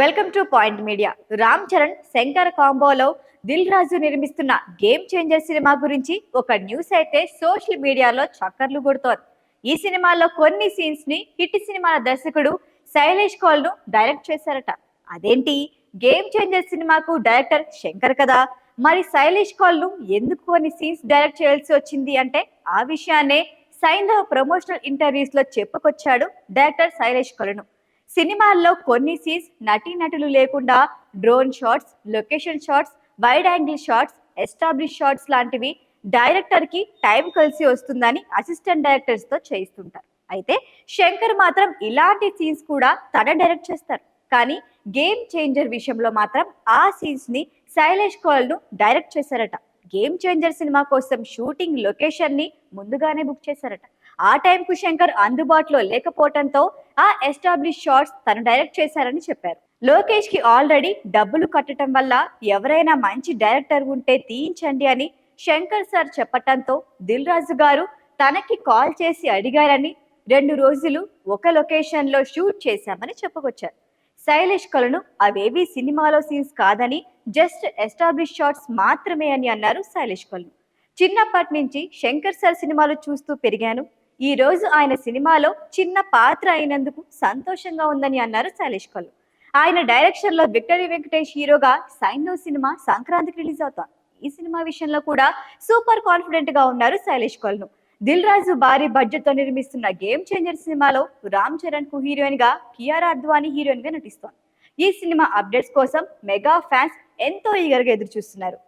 Welcome to point media. Ram Charan Shankar కాంబోలో Dil Raju నిర్మిస్తున్న game changer cinema గురించి ఒక news అయితే సోషల్ మీడియాలో చక్కర్లు కొడుతోంది. ఈ సినిమాలో కొన్ని సీన్స్ని హిట్ సినిమాల దర్శకుడు శైలేష్ కౌల్ను డైరెక్ట్ చేశారట. అదేంటి? గేమ్ చేంజర్ సినిమాకు డైరెక్టర్ శంకర్ కదా. మరి శైలేష్ కౌల్ను ఎందుకు కొన్ని సీన్స్ డైరెక్ట్ చేయాల్సి వచ్చింది అంటే ఆ విషయాన్నే సైంధవ ప్రమోషనల్ ఇంటర్వ్యూస్లో చెప్పుకొచ్చాడు డైరెక్టర్ శైలేష్ కౌల్ను. సినిమాల్లో కొన్ని సీన్స్ నటీనటులు లేకుండా drone shots location shots wide angle shots establish shots లాంటివి డైరెక్టర్కి టైం కలిసి వస్తుందని అసిస్టెంట్ డైరెక్టర్స్తో చేయిస్తుంటారు. అయితే శంకర్ మాత్రం ఇలాంటి సీన్స్ కూడా తన డైరెక్ట్ చేస్తారు. కానీ గేమ్ చేంజర్ విషయంలో మాత్రం ఆ సీన్స్ని శైలేష్ కోల్ను డైరెక్ట్ చేశారట. గేమ్ చేంజర్ సినిమా కోసం షూటింగ్ లొకేషన్ని ముందుగానే బుక్ చేశారట. ఆ టైంకు శంకర్ అందుబాటులో లేకపోవడంతో ఆ ఎస్టాబ్లిష్ షార్ట్స్ తను డైరెక్ట్ చేశారని చెప్పారు. లోకేష్కి ఆల్రెడీ డబ్బులు కట్టడం వల్ల ఎవరైనా మంచి డైరెక్టర్ ఉంటే తీయించండి అని శంకర్ సార్ చెప్పటంతో దిల్ రాజు గారు తనకి కాల్ చేసి అడిగారని రెండు రోజులు ఒక లొకేషన్లో షూట్ చేశామని చెప్పుకొచ్చారు శైలేష్ కలను అవేవి సినిమాలో సీన్స్ కాదని జస్ట్ ఎస్టాబ్లిష్ షాట్స్ మాత్రమే అని అన్నారు శైలేష్ కలను. చిన్నప్పటి నుంచి శంకర్ సార్ సినిమాలు చూస్తూ పెరిగాను. ఈ రోజు ఆయన సినిమాలో చిన్న పాత్ర అయినందుకు సంతోషంగా ఉందని అన్నారు శైలేష్ కల్లు ఆయన డైరెక్షన్లో విక్టరీ వెంకటేష్ హీరోగా సైన్యో సినిమా సంక్రాంతికి రిలీజ్ అవుతాం ఈ సినిమా విషయంలో కూడా సూపర్ కాన్ఫిడెంట్గా ఉన్నారు శైలేష్ కల్ను దిల్ రాజు భారీ బడ్జెట్తో నిర్మిస్తున్న గేమ్ చేంజర్ సినిమాలో రామ్ చరణ్కు హీరోయిన్గా కియారా అద్వానీ హీరోయిన్గా నటిస్తోంది. ఈ సినిమా అప్డేట్స్ కోసం మెగా ఫ్యాన్స్ ఎంతో ఈగర్గా ఎదురు చూస్తున్నారు